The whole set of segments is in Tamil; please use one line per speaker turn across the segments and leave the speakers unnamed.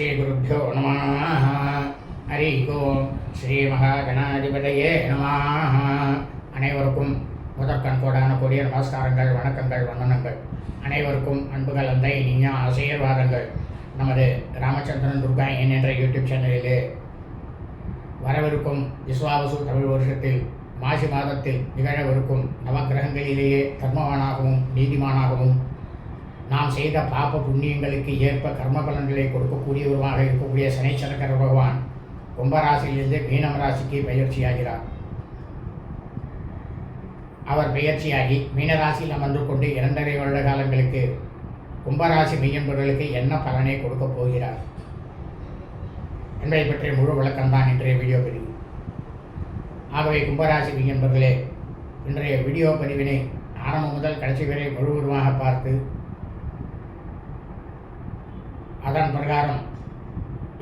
ஸ்ரீகுருப்போ நம ஹரி ஓம். ஸ்ரீ மகாகணாதிபதியே நம அனைவருக்கும் முதற்கண் கோடான கூடிய நமஸ்காரங்கள் வணக்கங்கள் வந்தனங்கள். அனைவருக்கும் அன்பு கலந்த இனிய ஆசீர்வாதங்கள். நமது ராமச்சந்திரன் துர்கா என் என்ற யூடியூப் சேனலிலே வரவிருக்கும் விஸ்வாவசு தமிழ் வருஷத்தில் மாசி மாதத்தில் நிகழவிருக்கும் நவக்கிரகங்களிலேயே தர்மவானாகவும் நீதிமானாகவும் நாம் செய்த பாப புண்ணியங்களுக்கு ஏற்ப கர்ம பலன்களை கொடுக்கக்கூடியவருமாக இருக்கக்கூடிய சனைச்சரக்கர பகவான் கும்பராசியிலிருந்து மீனம் ராசிக்கு பயிற்சியாகிறார் அவர் பயிற்சியாகி மீனராசியில் அமர்ந்து கொண்டு இரண்டரை வருட காலங்களுக்கு கும்பராசி மெய்யன்பர்களுக்கு என்ன பலனை கொடுக்கப் போகிறார்? என்பதை பற்றிய முழு விளக்கம்தான் இன்றைய வீடியோ பதிவு. ஆகவே கும்பராசி மெய்யன்பர்களே இன்றைய வீடியோ பதிவினை ஆரம்பம் முதல் கடைசி வரை முழுவதுமாக பார்த்து அதன் பிரகாரம்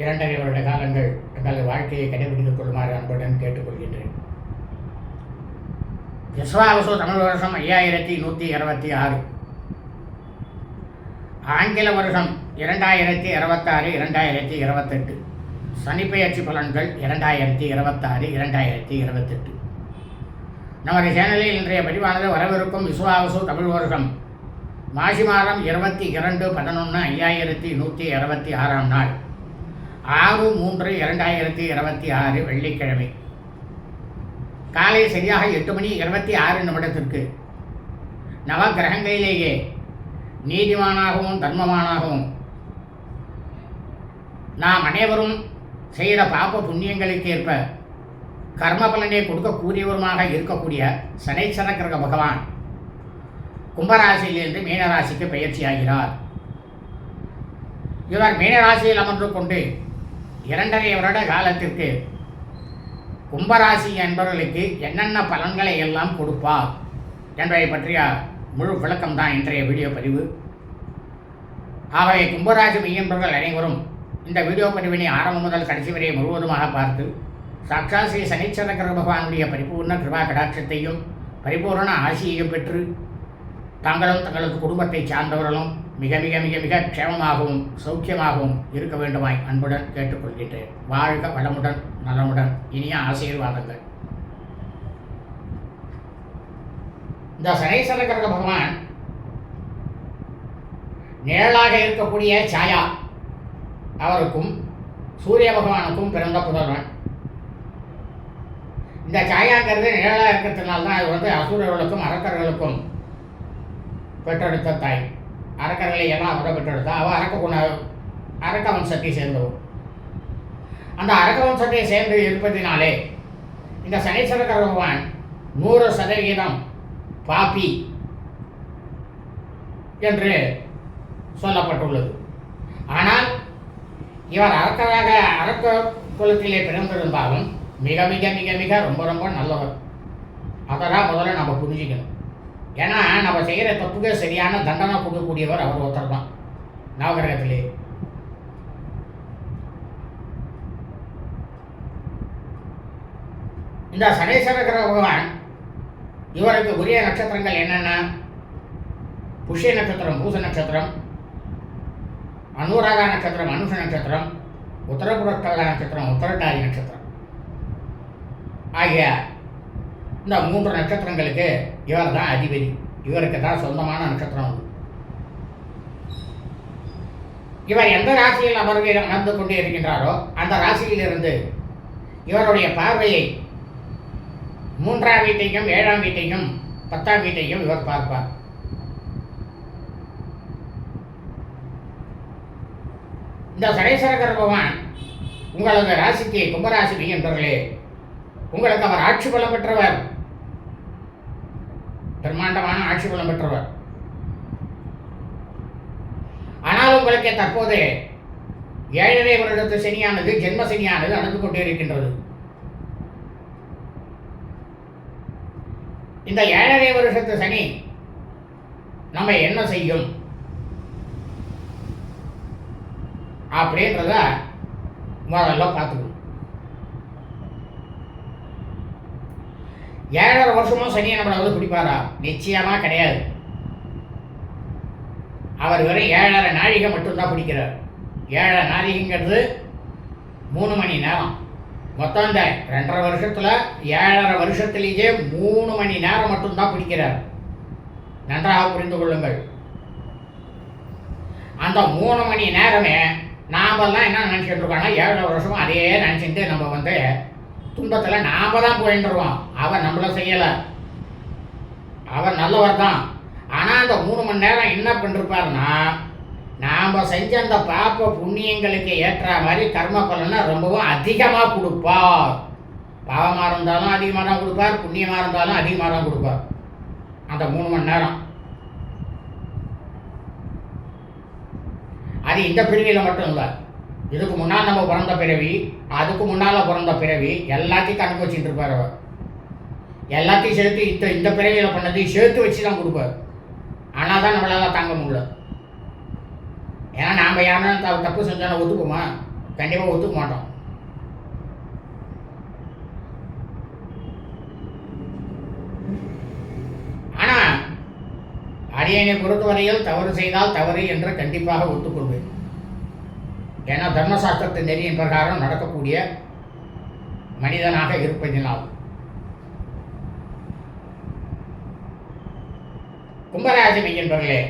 இரண்டரை வருட காலங்கள் தங்கள் வாழ்க்கையை கடைபிடித்துக் கொள்ளுமாறு அன்புடன் கேட்டுக்கொள்கின்றேன். விஸ்வாவசு தமிழ் வருஷம் ஐயாயிரத்தி நூற்றி இருபத்தி ஆறு. ஆங்கில வருஷம் இரண்டாயிரத்தி இருபத்தாறு இரண்டாயிரத்தி இருபத்தெட்டு. சனிப்பெயர்ச்சி பலன்கள் இரண்டாயிரத்தி இருபத்தாறு இரண்டாயிரத்தி இருபத்தெட்டு. நமது சேனலில் இன்றைய பதிவானது வரவிருக்கும் விஸ்வாவசு தமிழ் வருஷம் மாசி மாதம் இருபத்தி இரண்டு பதினொன்று ஐயாயிரத்தி நூற்றி இருபத்தி ஆறாம் நாள். ஆறு மூன்று இரண்டாயிரத்தி இருபத்தி ஆறு வெள்ளிக்கிழமை. காலை சரியாக எட்டு மணி இருபத்தி ஆறு நிமிடத்திற்கு. நவ கிரகங்களிலேயே நீதிமானாகவும் தர்மமானாகவும் நாம் அனைவரும் செய்த பாப்ப புண்ணியங்களுக்கு ஏற்ப கர்ம பலனை கொடுக்கக்கூடியவருமாக இருக்கக்கூடிய சனைச்சன கிரக பகவான் கும்பராசியிலிருந்து மீனராசிக்கு பயிற்சியாகிறார். இவர் மீனராசியில் அமர்ந்து கொண்டு இரண்டரை வருட காலத்திற்கு கும்பராசி என்பவர்களுக்கு என்னென்ன பலன்களை எல்லாம் கொடுப்பார் என்பதை பற்றிய முழு விளக்கம் தான் இன்றைய வீடியோ பதிவு. ஆகவே கும்பராசி மெய்யன்பர்கள் அனைவரும் இந்த வீடியோ பதிவினை ஆரம்பம் முதல் கடைசி வரை முழுவதுமாக பார்த்து சாட்சா ஸ்ரீ சனீச்சந்திர பகவானுடைய பரிபூர்ண கிருபா கடாட்சத்தையும் பரிபூர்ண ஆசியையும் பெற்று தாங்களும் தங்களது குடும்பத்தை சார்ந்தவர்களும் மிக மிக மிக மிக க்ஷேமமாகவும் சௌக்கியமாகவும் இருக்க வேண்டுமாய் அன்புடன் கேட்டுக்கொள்கின்றேன். வாழ்க வளமுடன் நலமுடன் இனிய ஆசீர்வாதங்கள். இந்த சனீஸ்வர கிரக பகவான் நிழலாக இருக்கக்கூடிய சாயா அவருக்கும் சூரிய பகவானுக்கும் பிறந்த புதல்வன். இந்த சாயாங்கிறது நிழலாக இருக்கிறதுனால தான் அது வந்து அசூரர்களுக்கும் அரக்கர்களுக்கும் பெற்றெடுத்த தாய். அரக்கர்களை எல்லாம் அவரை பெற்றெடுத்தா? அவள் அரக்க குண அரக்க வம்சத்தை சேர்ந்தவள். அந்த அரக்க வம்சத்தை சேர்ந்து இருப்பதினாலே இந்த சனீஸ்வர பகவான் நூறு சதவிகிதம் பாப்பி என்று சொல்லப்பட்டுள்ளது. ஆனால் இவர் அரக்கராக அரக்க குலத்திலே பிறந்திருந்தாலும் மிக மிக மிக மிக ரொம்ப ரொம்ப நல்லவர். அதை தான் முதல்ல நம்ம புரிஞ்சுக்கணும். ஏன்னா நம்ம செய்கிற தப்புக்கு சரியான தண்டனை கொடுக்கக்கூடியவர் அவர் ஒருத்தர் தான். நவகிரகத்திலே இந்த சனேஸ்வர கிரக பகவான் இவருக்கு உரிய நட்சத்திரங்கள் என்னென்ன? புஷ்ய நட்சத்திரம் பூச நட்சத்திரம் அனுராக நட்சத்திரம் அனுஷ நட்சத்திரம் உத்தரபுரட்டதா நட்சத்திரம் உத்தரட்டாதி நட்சத்திரம். ஆகிய இந்த மூன்று நட்சத்திரங்களுக்கு இவர் தான் அதிபதி. இவருக்கு தான் சொந்தமான நட்சத்திரம் அது. இவர் எந்த ராசியில் அமர்ந்து அமர்ந்து கொண்டு இருக்கின்றாரோ அந்த ராசியிலிருந்து இவருடைய பார்வையை மூன்றாம் வீட்டையும் ஏழாம் வீட்டையும் பத்தாம் வீட்டையும் இவர் பார்ப்பார். இந்த சடேஸ்வரகர் பகவான் உங்களது ராசிக்கு கும்பராசி என்பவர்களே உங்களுக்கு அவர் ஆட்சி பலம் பெற்றவர். பிரம்மாண்டமான ஆட்சி பலம் பெற்றவர். ஆனால் உங்களுக்கு தற்போது ஏழரை வருடத்து சனியானது ஜென்ம சனியானது நடந்து கொண்டே இருக்கின்றது. இந்த ஏழரை வருஷத்து சனி நம்ம என்ன செய்யும்? அப்படின்றத முதல்ல பார்த்துக்கணும். ஏழரை வருஷமும் சனியை நம்மளை வந்து பிடிப்பாரா நிச்சயமா கிடையாது. அவர் வெறும் ஏழரை நாழிகை மட்டும்தான் பிடிக்கிறார் ஏழரை நாழிகைங்கிறது மூணு மணி நேரம். மொத்தம் இந்த ரெண்டரை வருஷத்தில் ஏழரை வருஷத்திலேயே மூணு மணி நேரம் மட்டும்தான் பிடிக்கிறார் நன்றாக புரிந்து கொள்ளுங்கள். அந்த மூணு மணி நேரமே நாமெல்லாம் என்ன நினச்சிட்டு இருக்கோம்னா ஏழரை வருஷமும் அதே நினச்சிட்டு நம்ம வந்து துன்பத்தில் நாம தான் போயிட்டுருவோம் அவன் நம்மள செய்யலை. அவன் நல்லவர் தான். ஆனால் அந்த மூணு மணி நேரம் என்ன பண்ணிருப்பாருன்னா நாம் செஞ்ச அந்த பாப்ப புண்ணியங்களுக்கு ஏற்ற மாதிரி கர்ம பலனை ரொம்பவும் அதிகமாக கொடுப்பார். பாவமாக இருந்தாலும் அதிகமாக தான் கொடுப்பார் புண்ணியமாக இருந்தாலும் அதிகமாக தான் கொடுப்பார். அந்த மூணு மணி நேரம். அது இந்த பிரிவில் மட்டும் இல்லை. இதுக்கு முன்னால் நம்ம பிறந்த பிறவி அதுக்கு முன்னால் பிறந்த பிறவி எல்லாத்தையும் கணக்கு வச்சுட்டு இருப்பார் அவர். எல்லாத்தையும் சேர்த்து இந்த இந்த பிறவியில் பண்ணதையும் சேர்த்து வச்சு தான் கொடுப்பார். ஆனால் தான் நம்மளால் தாங்க முடியல. ஏன்னா நாம் யாரும் த- தப்பு செஞ்சாலும் ஒத்துக்குமா? கண்டிப்பாக ஒத்துக்க மாட்டோம் ஆனால் அரியணை பொறுத்தவரையில் தவறு செய்தால் தவறு என்று கண்டிப்பாக ஒத்துக்கொள்வேன். ஏன்னா தர்மசாஸ்திரத்தை நெறியின் பிரகாரம் நடக்கக்கூடிய மனிதனாக இருப்பதினால். கும்பராசி என்பவர்களே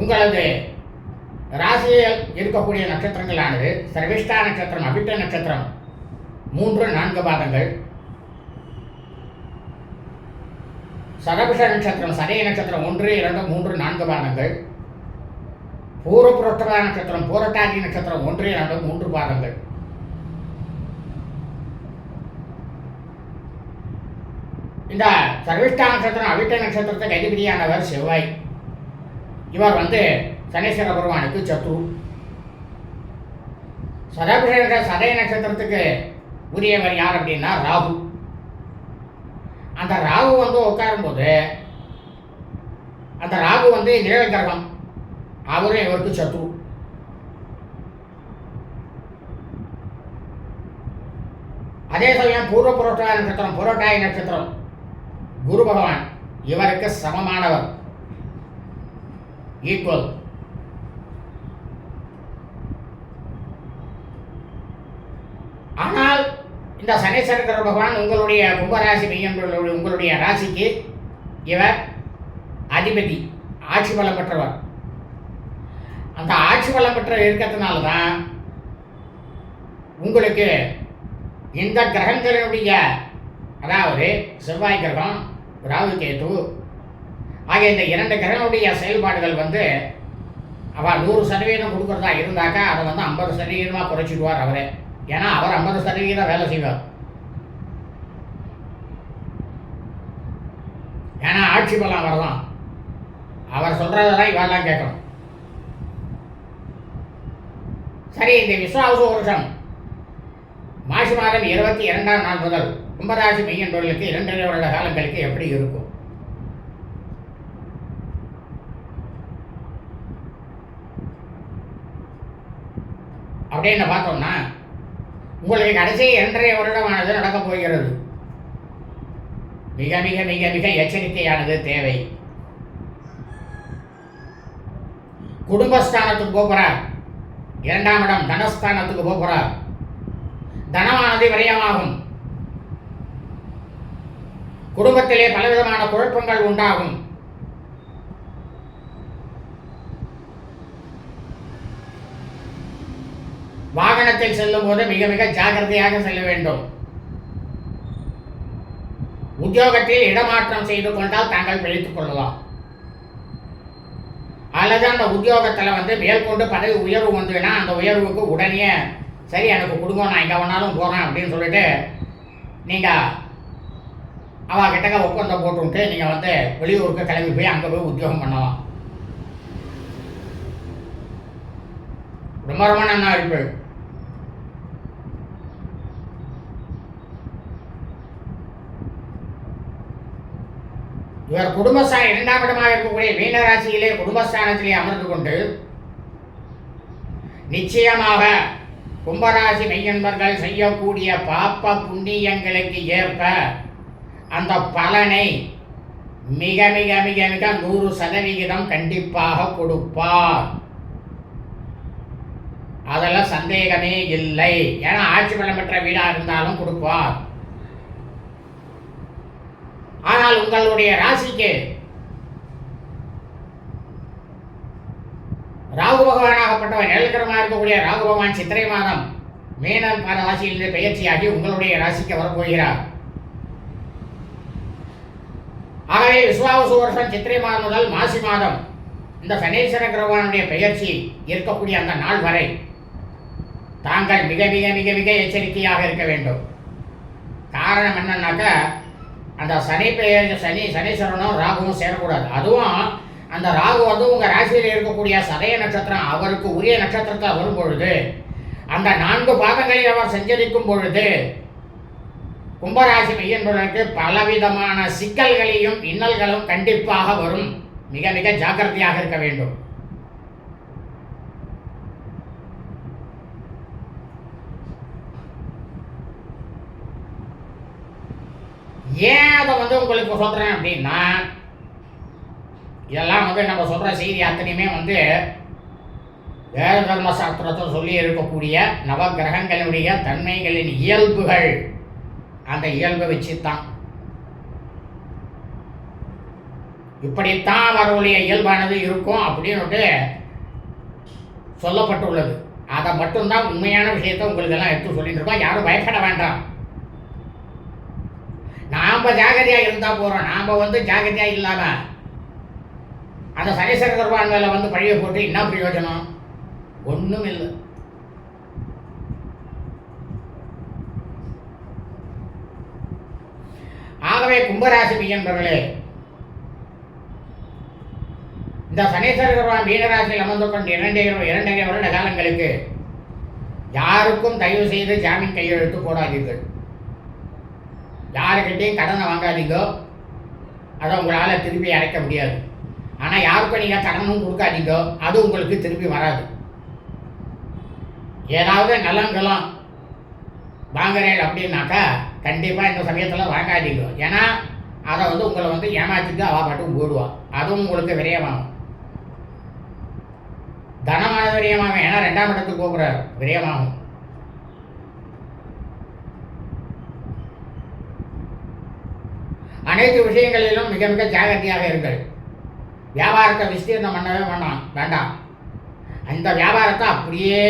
உங்களது ராசியில் இருக்கக்கூடிய நட்சத்திரங்களானது சர்விஷ்டா நட்சத்திரம் அபிட்ட நட்சத்திரம் மூன்று நான்கு பாதங்கள். சரபிஷ நட்சத்திரம் சதய நட்சத்திரம் ஒன்று இரண்டு மூன்று நான்கு பாதங்கள். பூர்வ புரோட்டரா நட்சத்திரம் பூரட்டாதி நட்சத்திரம் ஒன்றே ஆண்டு மூன்று பாதங்கள். இந்த சர்விஷ்டா நட்சத்திரம் அவிட்ட நட்சத்திரத்துக்கு அதிபதியானவர் செவ்வாய். இவர் வந்து சனீஸ்வர பகவானுக்கு சத்ரு சதாபிஷேக சதய நட்சத்திரத்துக்கு உரியவர் யார் அப்படின்னா ராகு. அந்த ராகு வந்து உட்காரும்போது அந்த ராகு வந்து நிழல் கிரகம். அவரும் இவருக்கு சத்ரு அதே சமயம் பூர்வ புரோட்டாய நட்சத்திரம் புரோட்டாய நட்சத்திரம். குரு பகவான் இவருக்கு சமமானவர். ஈக்குவல் ஆனால் இந்த சனீஸ்வரர் பகவான் உங்களுடைய கும்பராசி மெய்யன்பர்களுடைய உங்களுடைய ராசிக்கு இவர் அதிபதி ஆட்சி பலம் பெற்றவர். அந்த ஆட்சி பலம் பெற்ற இருக்கிறதுனால தான் உங்களுக்கு இந்த கிரகங்களினுடைய அதாவது செவ்வாய் கிரகம் ராகு கேது ஆகிய இந்த இரண்டு கிரகங்களுடைய செயல்பாடுகள் வந்து அவள் நூறு சதவீதம் கொடுக்குறதா இருந்தாக்கா அதை வந்து ஐம்பது சதவீதமாக குறைச்சிடுவார் அவரே. ஏன்னா அவர் ஐம்பது சதவீதம் வேலை செய்வார். ஏன்னா ஆட்சி பலம் அவர் தான் அவர் சொல்கிறதெல்லாம் இவெல்லாம் கேட்கணும். சரி இந்த விஸ்வாச வருஷம். மாசி மாதம் இருபத்தி இரண்டாம் நாள் முதல் கும்பராசி மெய்யன்பவர்களுக்கு இரண்டரை வருட காலங்களுக்கு எப்படி இருக்கும்? அப்படின்னு பார்த்தோம்னா உங்களுக்கு கடைசி இரண்டரை வருடமானது நடக்கப் போகிறது. மிக மிக மிக மிக எச்சரிக்கையானது தேவை. குடும்பஸ்தானத்துக்கு போகிறார் இரண்டாம் இடம் தனஸ்தானத்துக்கு போகிறார் தனமானது விரயமாகும். குடும்பத்திலே பலவிதமான குழப்பங்கள் உண்டாகும். வாகனத்தில் செல்லும் போது மிக மிக ஜாகிரதையாக செல்ல வேண்டும். உத்தியோகத்தில் இடமாற்றம் செய்து கொண்டால் தாங்கள் பிழைத்துக் கொள்ளலாம். அல்லது அந்த உத்தியோகத்தில் வந்து மேற்கொண்டு பதவி உயர்வு வந்ததுன்னா அந்த உயர்வுக்கு உடனே சரி எனக்கு கொடுங்க நான் எங்கே வேணாலும் போகிறேன் அப்படின்னு சொல்லிட்டு நீங்கள் அவள் கிட்டக்க ஒப்பந்தம் போட்டுவிட்டு நீங்கள் வந்து வெளியூருக்கு கிளம்பி போய் அங்கே போய் உத்தியோகம் பண்ணலாம். ரொம்ப ரொம்ப நன்னா இருப்பேன் இவர் குடும்பஸ்தான இரண்டாம் இடமாக இருக்கக்கூடிய மீனராசியிலே குடும்பஸ்தானத்திலே அமர்ந்து கொண்டு நிச்சயமாக கும்பராசி மெய்யன்பர்கள் செய்யக்கூடிய பாப்ப புண்ணியங்களுக்கு ஏற்ப அந்த பலனை மிக மிக மிக மிக நூறு சதவிகிதம் கண்டிப்பாக கொடுப்பார். அதெல்லாம் சந்தேகமே இல்லை. ஏன்னா ஆட்சி பலம் பெற்ற வீடாக இருந்தாலும் கொடுப்பார். ஆனால் உங்களுடைய ராசிக்கு ராகு பகவானாகப்பட்டவர் நிழல்கரமாக இருக்கக்கூடிய ராகு பகவான் சித்திரை மாதம் மீனம் ராசியிலிருந்து பெயர்ச்சியாகி உங்களுடைய ராசிக்கு வரப்போகிறார். ஆகவே விஸ்வாவசு வருஷம் சித்திரை மாதம் முதல் மாசி மாதம் இந்த சனீஸ்வர கிரகவானுடைய பெயர்ச்சி இருக்கக்கூடிய அந்த நாள் வரை தாங்கள் மிக மிக மிக மிக எச்சரிக்கையாக இருக்க வேண்டும். காரணம் என்னன்னாக்கா அந்த சனி பெயர் சனி சனீஸ்வரனும் ராகுவும் சேரக்கூடாது. அதுவும் அந்த ராகு வந்து உங்கள் ராசியில் இருக்கக்கூடிய சதய நட்சத்திரம் அவருக்கு உரிய நட்சத்திரத்தில் வரும் பொழுது அந்த நான்கு பாதங்களில் அவர் சஞ்சரிக்கும் பொழுது கும்பராசி மையன்பவர்களுக்கு பலவிதமான சிக்கல்களையும் இன்னல்களும் கண்டிப்பாக வரும். மிக மிக ஜாக்கிரதையாக இருக்க வேண்டும். ஏன் அதை வந்து உங்களுக்கு சொல்கிறேன் அப்படின்னா இதெல்லாம் வந்து நம்ம சொல்கிற செய்தி அத்தனையுமே வந்து வேத தர்ம சாஸ்திரத்தில் சொல்லி இருக்கக்கூடிய நவகிரகங்களுடைய தன்மைகளின் இயல்புகள். அந்த இயல்பை வச்சு தான் இப்படித்தான் அவர்களுடைய இயல்பானது இருக்கும் அப்படின்னுட்டு சொல்லப்பட்டுள்ளது. அதை மட்டும்தான் உண்மையான விஷயத்தை உங்களுக்கு எல்லாம் எடுத்து சொல்லிட்டு இருக்கோம். யாரும் பயப்பட வேண்டாம். நம்ம ஜாகிரதையா இருந்தா போறோம். நாம வந்து ஜாகிரதையா இல்லாமல் அந்த சனீஸ்வர பெருமான் மேல வந்து பழைய போட்டு என்ன பிரயோஜனம்? ஒண்ணும் இல்லை. ஆகவே கும்பராசி என்பவர்களே இந்த சனீஸ்வர பெருமான் மீனராசியில் அமர்ந்து கொண்டு இரண்டு இரண்டரை வருட காலங்களுக்கு யாருக்கும் தயவு செய்து ஜாமீன் கையெழுத்து போடாதீர்கள். யாருக்கிட்டையும் கடனை வாங்காதீங்க. அதை உங்களால் திருப்பி அடைக்க முடியாது. ஆனால் யாருக்கும் நீங்கள் கடனும் கொடுக்காதீங்க. அது உங்களுக்கு திருப்பி வராது. ஏதாவது நலன்களும் வாங்குறேன் அப்படின்னாக்கா கண்டிப்பாக இந்த சமயத்தில் வாங்காதீங்க. ஏன்னா அதை வந்து உங்களை வந்து ஏமாற்றிட்டு அவள் பாட்டும் போடுவான் அதுவும் உங்களுக்கு விரயமாகும். தனமான விரயமாகும். ஏன்னா ரெண்டாம் இடத்துக்கு போகிறார் விரயமாகும். அனைத்து விஷயங்களிலும் மிக மிக ஜாகிரதையாக இருங்கள். வியாபாரத்தை விஸ்தீர்ணம் பண்ணவே வேண்டாம் வேண்டாம். அந்த வியாபாரத்தை அப்படியே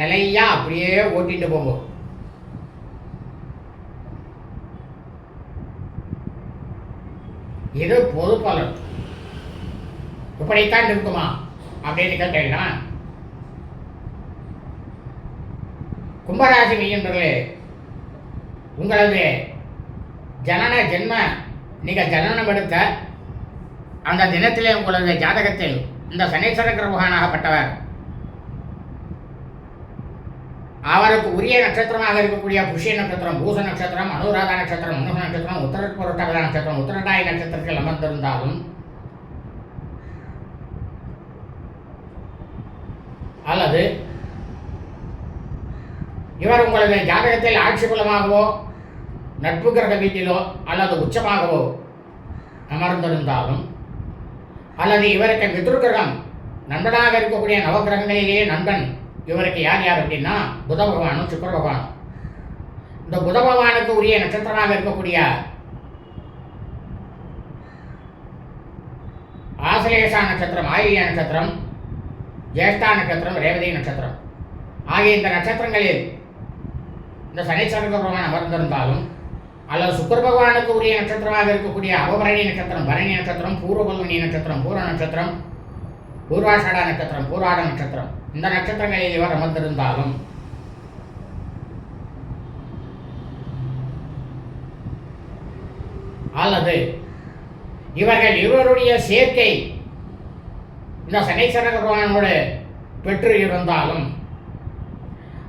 நிலையா அப்படியே ஓட்டிட்டு போகும் இது பொது பலன். இப்படித்தான் இருக்குமா அப்படின்னு கேட்டீங்கன்னா கும்பராசி மெய்யன்பர்களே உங்களது ஜனன ஜென்ம நீங்கள் ஜனனம் எடுத்த அந்த தினத்திலே உங்களது ஜாதகத்தில் இந்த சனீஸ்வர கிரகவானாகப்பட்டவர் அவருக்கு உரிய நட்சத்திரமாக இருக்கக்கூடிய புஷ்ய நட்சத்திரம் பூச நட்சத்திரம் அனுராதா நட்சத்திரம் மனுஷ நட்சத்திரம் உத்தர புரட்டகர நட்சத்திரம் உத்தரடாய நட்சத்திரத்தில் அமர்ந்திருந்தாலும் அல்லது இவர் உங்களது ஜாதகத்தில் ஆட்சி குலமாகவோ நட்பு கிரக வீட்டிலோ அல்லது உச்சமாகவோ அமர்ந்திருந்தாலும் அல்லது இவருக்கு மித்ருகிரகம் நண்பனாக இருக்கக்கூடிய நவகிரகங்களிலேயே நண்பன் இவருக்கு யார் யார் அப்படின்னா புத பகவானும் சுக்கர பகவானும். இந்த புத பகவானுக்கு உரிய நட்சத்திரமாக இருக்கக்கூடிய ஆசலேஷா நட்சத்திரம் ஆயிலிய நட்சத்திரம் ஜேஷ்டா நட்சத்திரம் ரேவதி நட்சத்திரம். ஆகிய இந்த நட்சத்திரங்களில் இந்த சனீஸ்வரன் பகவான் அமர்ந்திருந்தாலும் அல்லது சுக்கர பகவானுக்கு உரிய நட்சத்திரமாக இருக்கக்கூடிய அவபரணி நட்சத்திரம் பரணி நட்சத்திரம் பூர்வபல்வனி நட்சத்திரம் பூர்வ நட்சத்திரம் பூர்வாஷாடா நட்சத்திரம் பூர்வாட நட்சத்திரம். இந்த நட்சத்திரங்களில் இவர் அமர்ந்திருந்தாலும் அல்லது இவர்கள் இவருடைய சேர்க்கை இந்த சனீஸ்வர பகவானோடு பெற்று இருந்தாலும்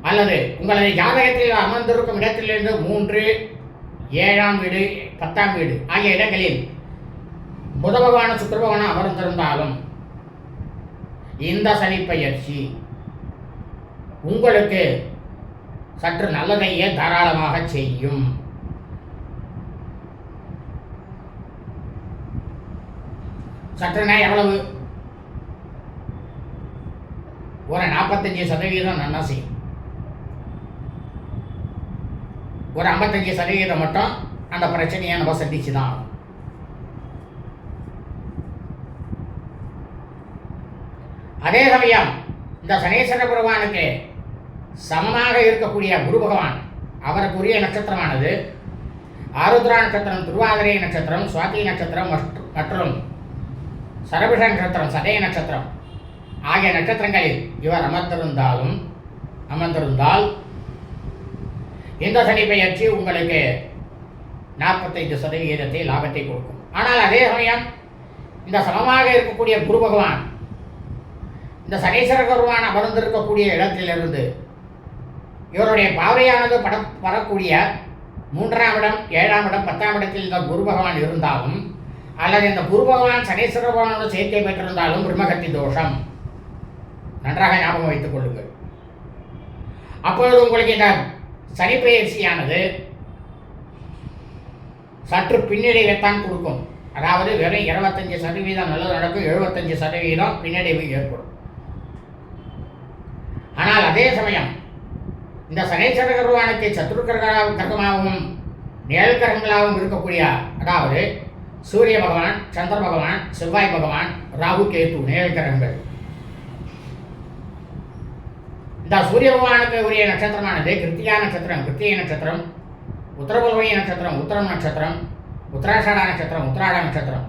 அல்லது உங்களது ஜாதகத்தில் அமர்ந்திருக்கும் இடத்திலிருந்து மூன்று ஏழாம் வீடு பத்தாம் வீடு ஆகிய இடங்களில் புத பகவான சுக்கர பகவான அமர்ந்திருந்தாலும் இந்த சனி பயிற்சி உங்களுக்கு சற்று நல்லதையே தாராளமாக செய்யும். சற்றுனா எவ்வளவு? ஒரு நாற்பத்தஞ்சு சதவீதம் நன்னா செய்யும். ஒரு ஐம்பத்தஞ்சு சதவீதம் மட்டும் அந்த பிரச்சனையை நம்ம சந்திச்சு தான் அதே சமயம் இந்த சனீஸ்வர பகவானுக்கு சமமாக இருக்கக்கூடிய குரு பகவான் அவருக்குரிய நட்சத்திரமானது ஆருத்ரா நட்சத்திரம் திருவாதிரை நட்சத்திரம் சுவாதி நட்சத்திரம் மற்றும் சரபிஷ நட்சத்திரம் சதய நட்சத்திரம் ஆகிய நட்சத்திரங்களில் இவர் அமர்ந்திருந்தாலும் அமர்ந்திருந்தால் இந்த சனி பெயர்ச்சி உங்களுக்கு நாற்பத்தைந்து சதவிகிதத்தை லாபத்தை கொடுக்கும். ஆனால் அதே சமயம் இந்த சமமாக இருக்கக்கூடிய குரு பகவான் இந்த சனீஸ்வர பகவான் அமர்ந்திருக்கக்கூடிய இடத்திலிருந்து இவருடைய பார்வையானது பட வரக்கூடிய மூன்றாம் இடம் ஏழாம் இடம் பத்தாம் இடத்தில் இந்த குரு பகவான் இருந்தாலும் அல்லது இந்த குரு பகவான் சனீஸ்வர பகவானோட சேர்க்கை பெற்றிருந்தாலும் பிரம்மகத்தி தோஷம். நன்றாக ஞாபகம் வைத்துக் கொள்ளுங்கள். அப்பொழுது உங்களுக்கு இந்த சனி சற்று பின்னடைவைத்தான் கொடுக்கும். அதாவது வெறும் இருபத்தஞ்சு சதவீதம் நல்லது நடக்கும் எழுபத்தஞ்சு சதவீதம் பின்னடைவு ஏற்படும். ஆனால் அதே சமயம் இந்த சனேஸ்வர கருவானுக்கு சத்ரு கிரகமாகவும் நிழல் கிரகங்களாகவும் இருக்கக்கூடிய அதாவது சூரிய பகவான் சந்திர பகவான் செவ்வாய் பகவான் ராகு கேத்து நிழல் கிரகங்கள். இந்த சூரிய பகவானுக்கு உரிய நட்சத்திரமானது கிருத்திகா நட்சத்திரம் கிருத்திகை நட்சத்திரம் உத்தரபல்வய நட்சத்திரம் உத்தரம் நட்சத்திரம் உத்தராஷாடா நட்சத்திரம் உத்தராட நட்சத்திரம்.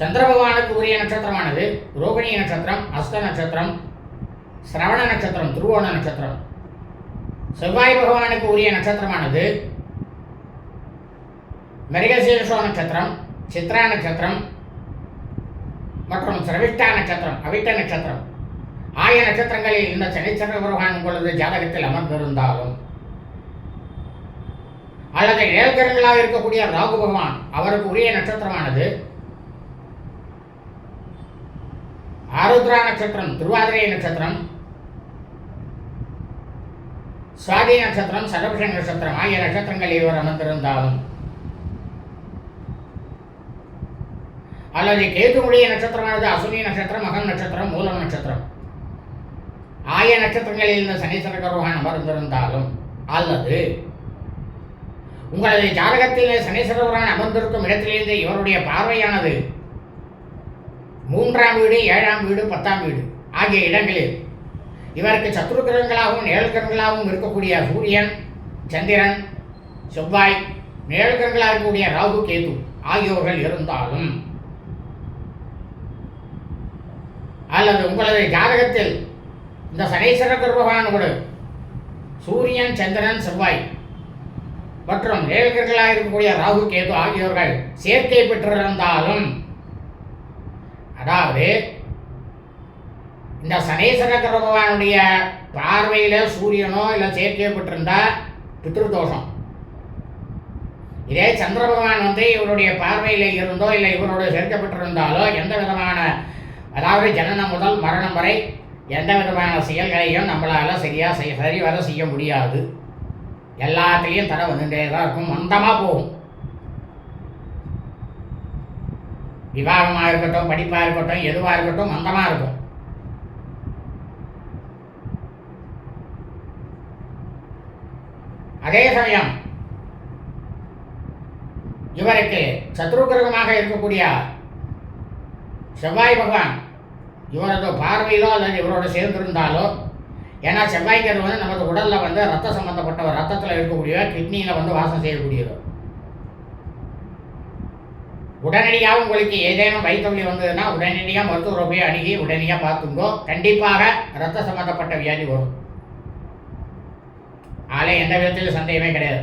சந்திர பகவானுக்கு உரிய நட்சத்திரமானது ரோகிணி நட்சத்திரம் அஸ்த நட்சத்திரம் சிரவண நட்சத்திரம் திருவோண நட்சத்திரம். செவ்வாய் பகவானுக்கு உரிய நட்சத்திரமானது மிருகசீர்ஷோ நட்சத்திரம் சித்ரா நட்சத்திரம் மற்றும் சிரவிஷ்டா நட்சத்திரம் அவிட்ட நட்சத்திரம். ஆய நட்சத்திரங்களில் இந்த சனிச்சந்திர பகவான் உங்களது ஜாதகத்தில் அமர்ந்திருந்தாலும் அல்லது ஏழ்கரங்களாக இருக்கக்கூடிய ராகு பகவான் அவருக்கு உரிய நட்சத்திரமானது ஆருத்ரா நட்சத்திரம் திருவாதிரை நட்சத்திரம் சுவாதி நட்சத்திரம் சரபிஷ நட்சத்திரம் ஆகிய நட்சத்திரங்கள் இவர் அமர்ந்திருந்தாலும் அல்லது கேதுமுடைய நட்சத்திரமானது அசுனி நட்சத்திரம் மகம் நட்சத்திரம் மூலம் நட்சத்திரம். ஆய நட்சத்திரங்களில் இருந்த சனீஸ்வர பகவான் அமர்ந்திருந்தாலும் அல்லது உங்களது ஜாதகத்திலே சனீஸ்வர அமர்ந்திருக்கும் இடத்திலிருந்து இவருடைய பார்வையானது மூன்றாம் வீடு ஏழாம் வீடு பத்தாம் வீடு ஆகிய இடங்களில் இவருக்கு சத்ரு கிரகங்களாகவும் நிழல்கிரகங்களாகவும் இருக்கக்கூடிய சூரியன் சந்திரன் செவ்வாய் நிழல்கிரகங்களாக இருக்கக்கூடிய ராகு கேது ஆகியோர்கள் இருந்தாலும் அல்லது உங்களது ஜாதகத்தில் இந்த சனீஸ்வர பகவானோடு சூரியன் சந்திரன் செவ்வாய் மற்றும் நிழல்கர்களாக இருக்கக்கூடிய ராகு கேது ஆகியோர்கள் சேர்க்கை பெற்றிருந்தாலும் அதாவது இந்த சனீஸ்வர பகவானுடைய பார்வையில் சூரியனோ இல்லை சேர்க்கை பெற்றிருந்தா பித்ருதோஷம். இதே சந்திர பகவான் வந்து இவருடைய பார்வையில் இருந்தோ இல்லை இவரோட சேர்க்கப்பட்டிருந்தாலோ எந்த விதமான அதாவது ஜனனம் முதல் மரணம் வரை எந்த விதமான செயல்களையும் நம்மளால் சரியாக செய்ய சரி வர செய்ய முடியாது. எல்லாத்துலேயும் தடை வந்துட்டே தான் இருக்கும். மந்தமாக போகும். விவாகமாக இருக்கட்டும் படிப்பாக இருக்கட்டும் எதுவாக இருக்கட்டும் மந்தமாக இருக்கும். அதே சமயம் இவருக்கு சத்ருகிரகமாக இருக்கக்கூடிய செவ்வாய் பகவான் இவரது பார்வையிலோ அல்லது இவரோட சேர்ந்திருந்தாலோ ஏன்னா செவ்வாய்க்கிறது வந்து நமது உடலில் வந்து ரத்த சம்பந்தப்பட்ட ரத்தத்தில் இருக்கக்கூடிய கிட்னியில் வந்து வாசம் செய்யக்கூடியது உடனடியாக உங்களுக்கு ஏதேனும் வயிற்றுவலி வந்ததுன்னா உடனடியாக மருத்துவரை போய் அணுகி உடனடியாக பார்த்துங்கோ. கண்டிப்பாக ரத்த சம்மந்தப்பட்ட வியாதி வரும். ஆளே எந்த விதத்திலும் சந்தேகமே கிடையாது.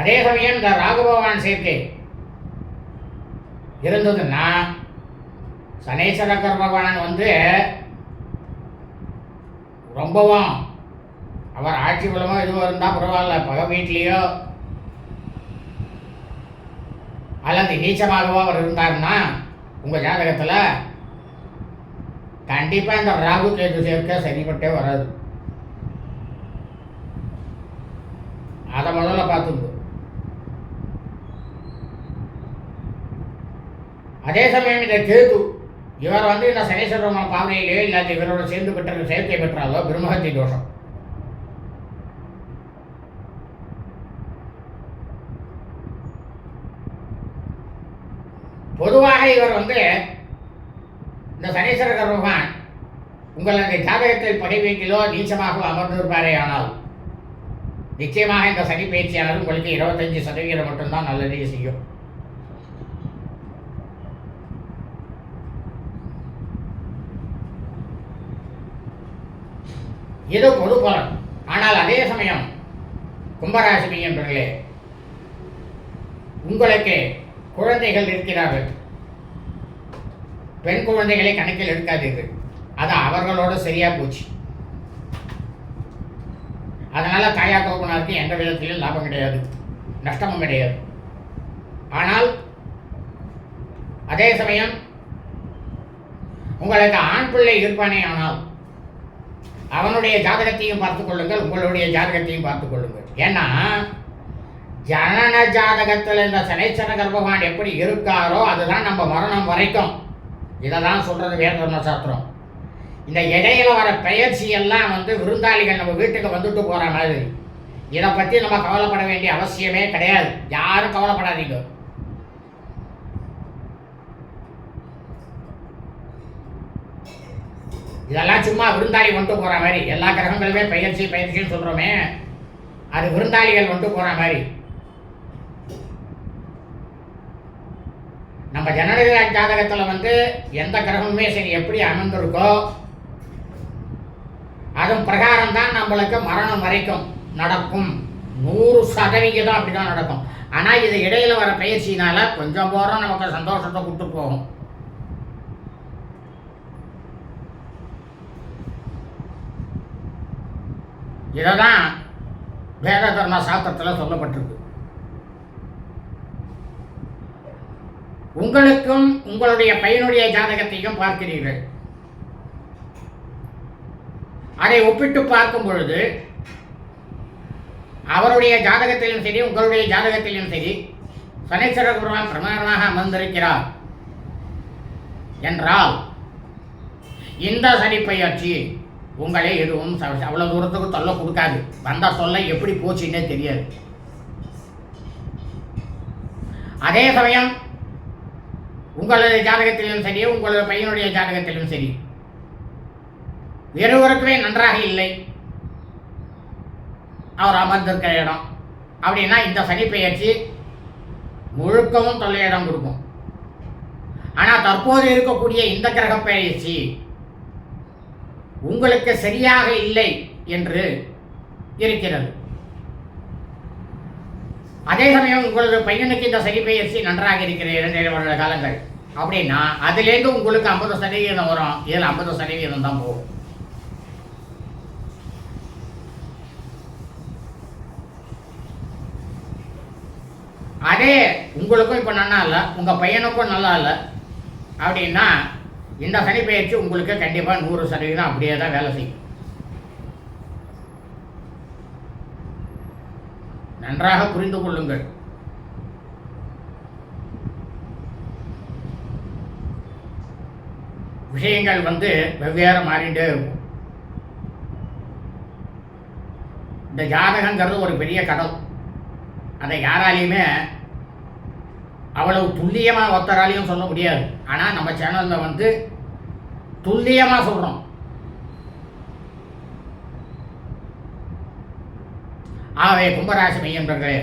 அதே சமயம் இந்த ராகுபகவான் சேர்க்கை இருந்ததுன்னா சனீஸ்வர பகவான் வந்து ரொம்பவும் அவர் ஆட்சி பலமோ எதுவும் இருந்தால் பரவாயில்ல பகை வீட்லேயோ அல்லது நீச்சமாகவோ அவர் இருந்தாருன்னா உங்கள் ஜாதகத்தில் கண்டிப்பாக இந்த ராகு கேது சேர்க்க சரிப்பட்டே வராது. அதை முதல்ல பார்த்துக்கோ. அதே சமயம் இந்த கேது இவர் வந்து இந்த சனீஸ்வரமான பார்வையிலேயோ இல்லாத இவரோட சேர்ந்து பெற்ற செயற்கை பெற்றாலோ பிரம்மஹத்தி தோஷம். பொதுவாக இவர் வந்து இந்த சனீஸ்வர பகவான் உங்களது ஜாதகத்தில் பகை வீட்டிலோ நீச்சமாக அமர்ந்திருப்பாரே ஆனால் நிச்சயமாக இந்த சனி பயிற்சியாளர் உங்களுக்கு இருபத்தஞ்சு சதவீதம் மட்டும்தான் நல்லதே செய்யும். இது பொது பலன் ஆனால் அதே சமயம் கும்பராசி என்பர்களே உங்களுக்கு குழந்தைகள் இருக்கிறார்கள். பெண் குழந்தைகளை கணக்கில் எடுக்காதீர்கள். அது அவர்களோட சரியா போச்சு. அதனால தாயா தோப்பனாருக்கு எந்த விதத்திலும் லாபம் கிடையாது. நஷ்டமும் கிடையாது. ஆனால் அதே சமயம் உங்களுக்கு ஆண் பிள்ளை இருப்பானே ஆனால் அவனுடைய ஜாதகத்தையும் பார்த்துக் கொள்ளுங்கள் உங்களுடைய ஜாதகத்தையும் பார்த்துக் கொள்ளுங்கள். ஏன்னா ஜனன ஜாதகத்தில் இந்த சனைச்சன கர்ப்பவான் எப்படி இருக்காரோ அதுதான் நம்ம மரணம் வரைக்கும். இதை தான் சொல்கிறது வேத சாஸ்திரம். இந்த இடையில வர பெயர்ச்சி எல்லாம் வந்து விருந்தாளிகள் நம்ம வீட்டுக்கு வந்துட்டு போகிற மாதிரி. இதை பற்றி நம்ம கவலைப்பட வேண்டிய அவசியமே கிடையாது. யாரும் கவலைப்படாதீங்க. இதெல்லாம் சும்மா விருந்தாளி வந்துட்டு போகிற மாதிரி. எல்லா கிரகங்களுமே பயிற்சி பயிற்சின்னு சொல்கிறோமே அது விருந்தாளிகள் வந்துட்டு போகிற மாதிரி. நம்ம ஜனநாயக ஜாதகத்தில் வந்து எந்த கிரகமுமே சரி எப்படி அமர்ந்திருக்கோ அதன் பிரகாரம் தான் நம்மளுக்கு மரணம் வரைக்கும் நடக்கும். நூறு சதவிகிதம் அப்படிதான் நடக்கும். ஆனால் இது இடையில் வர பயிற்சினால கொஞ்சம் போகிறோம் நமக்கு சந்தோஷத்தை கூப்பிட்டு போகும். இதை தான் வேத தர்ம சாஸ்திரத்தில் சொல்லப்பட்டிருக்கு. உங்களுக்கும் உங்களுடைய பையனுடைய ஜாதகத்தையும் பார்க்கிறீர்கள். அதை ஒப்பிட்டு பார்க்கும் பொழுது அவருடைய ஜாதகத்திலும் சரி உங்களுடைய ஜாதகத்திலும் சரி சனீஸ்வர பிரமாணமாக அமர்ந்திருக்கிறார் என்றால் இந்த சனி பயிற்சி உங்களே எதுவும் அவ்வளோ அவ்வளவு தூரத்துக்கு தொல்லை கொடுக்காது. வந்த தொல்லை எப்படி போச்சுன்னே தெரியாது. அதே சமயம் உங்களது ஜாதகத்திலும் சரி உங்களது பையனுடைய ஜாதகத்திலும் சரி இருவருக்குமே நன்றாக இல்லை. அவர் அமர்ந்திருக்கிற இடம். அப்படின்னா இந்த சனி பெயர்ச்சி முழுக்கவும் தொல்லையிடம் கொடுக்கும். ஆனால் தற்போது இருக்கக்கூடிய இந்த கிரக பயிற்சி உங்களுக்கு சரியாக இல்லை என்று இருக்கிறது. அதே சமயம் உங்களது பையனுக்கு இந்த சனி பெயர்ச்சி நன்றாக இருக்கிற இரண்டு வருட காலங்கள். அப்படின்னா அதுலேருந்து உங்களுக்கு ஐம்பது சதவீதம் வரும். இதில் ஐம்பது சதவீதம் தான் போகும். அதே உங்களுக்கும் இப்போ நல்லா இல்லை உங்கள் பையனுக்கும் நல்லா இல்லை. அப்படின்னா இந்த சனி பயிற்சி உங்களுக்கு கண்டிப்பாக நூறு சதவீதம் அப்படியே தான் வேலை செய்யும். நன்றாக புரிந்து கொள்ளுங்கள். விஷயங்கள் வந்து வெவ்வேறு மாறிண்டே இருக்கும். இந்த ஜாதகங்கிறது ஒரு பெரிய கடல் அதை யாராலையுமே அவ்வளவு துல்லியமாக ஒருத்தராலையும் சொல்ல முடியாது. ஆனால் நம்ம சேனலில் வந்து துல்லியமாக சொல்கிறோம் ஆகவே கும்பராசி மையன்றர்களே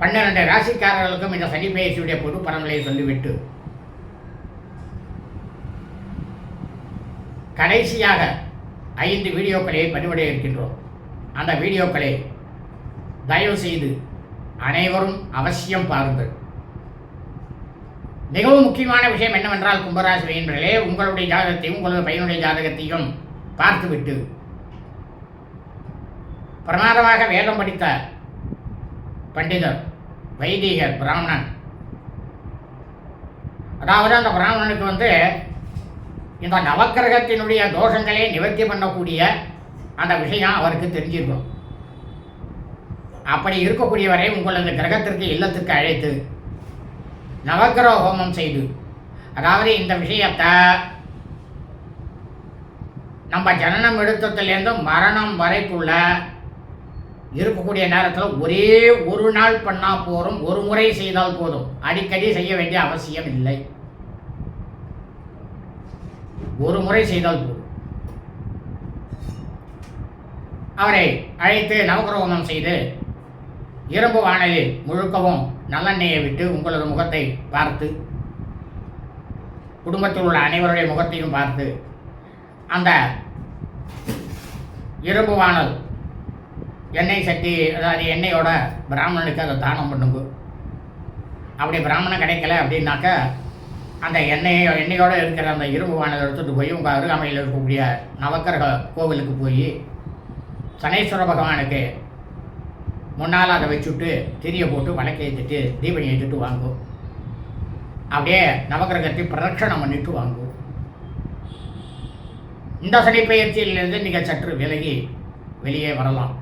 பன்னிரண்டு ராசிக்காரர்களுக்கும் இந்த சனி பயிற்சியுடைய பொது பலன்களை சொல்லிவிட்டு கடைசியாக ஐந்து வீடியோக்களை பதிவிட இருக்கின்றோம். அந்த வீடியோக்களை தயவு செய்து அனைவரும் அவசியம் பாருங்கள். மிகவும் முக்கியமான விஷயம் என்னவென்றால் கும்பராசி என்பர்களே உங்களுடைய ஜாதகத்தையும் உங்களது பையனுடைய ஜாதகத்தையும் பார்த்துவிட்டு பிரமாதமாக வேதம் படித்த பண்டிதர் வைதிகர் பிராமணன். அதாவது அந்த பிராமணனுக்கு வந்து இந்த நவக்கிரகத்தினுடைய தோஷங்களை நிவர்த்தி பண்ணக்கூடிய அந்த விஷயம் அவருக்கு தெரிஞ்சிருக்கும். அப்படி இருக்கக்கூடியவரை உங்களது கிரகத்திற்கு இல்லத்திற்கு அழைத்து நவக்கிரக ஹோமம் செய்து. அதாவது இந்த விஷயத்தை நம்ம ஜனனம் எடுத்ததுலேருந்து மரணம் வரைக்குள்ள இருக்கக்கூடிய நேரத்தில் ஒரே ஒரு நாள் பண்ணால் போதும் ஒரு முறை செய்தால் போதும். அடிக்கடி செய்ய வேண்டிய அவசியம் இல்லை. ஒரு முறை செய்தால் போதும். அவரை அழைத்து நவகிரகணம் செய்து இரும்பு வானலில் முழுக்கவும் நல்லெண்ணெயை விட்டு உங்களது முகத்தை பார்த்து குடும்பத்தில் உள்ள அனைவருடைய முகத்தையும் பார்த்து அந்த இரும்பு வானல் எண்ணெய் சட்டி அதாவது எண்ணெயோட பிராமணனுக்கு அதை தானம் பண்ணுங்க. அப்படி பிராமணன் கிடைக்கல அப்படின்னாக்கா அந்த எண்ணெயை எண்ணெயோடு இருக்கிற அந்த இரும்பு வானல் எடுத்துகிட்டு போய் உங்கள் அருகாமையில் இருக்கக்கூடிய நவக்கரக கோவிலுக்கு போய் சனீஸ்வர பகவானுக்கு முன்னால் அதை வச்சுட்டு திரியை போட்டு வழக்கை ஏற்றிட்டு தீபம் ஏற்றிட்டு வாங்கும் அப்படியே நவக்கிரகத்தை பிரதட்சணம் பண்ணிட்டு வாங்கும் இந்த சனி பயிற்சியிலிருந்து நீங்கள் சற்று விலகி வெளியே வரலாம்.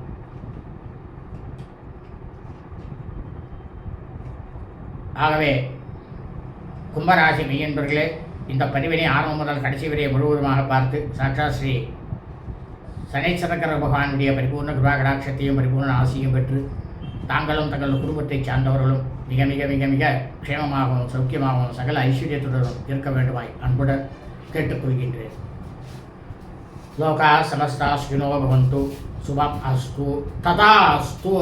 ஆகவே கும்பராசி மெய்யன்பர்களே இந்த பதிவினை ஆரம்பம் முதல் கடைசி வரை முழுவதுமாக பார்த்து சாட்சா ஸ்ரீ சனீஸ்வரக்கர பகவானுடைய பரிபூர்ண கிருபா கடாட்சத்தையும் பரிபூர்ண ஆசையும் பெற்று தாங்களும் தங்கள் குடும்பத்தைச் சார்ந்தவர்களும் மிக மிக மிக மிக க்ஷேமமாகவும் சௌக்கியமாகவும் சகல ஐஸ்வர்யத்துடனும் இருக்க வேண்டுமாய் அன்புடன் கேட்டுக்கொள்கின்றேன். லோகா சமஸ்தா ஸ்வினோ பவந்து சுபம் அஸ்து ததா அஸ்து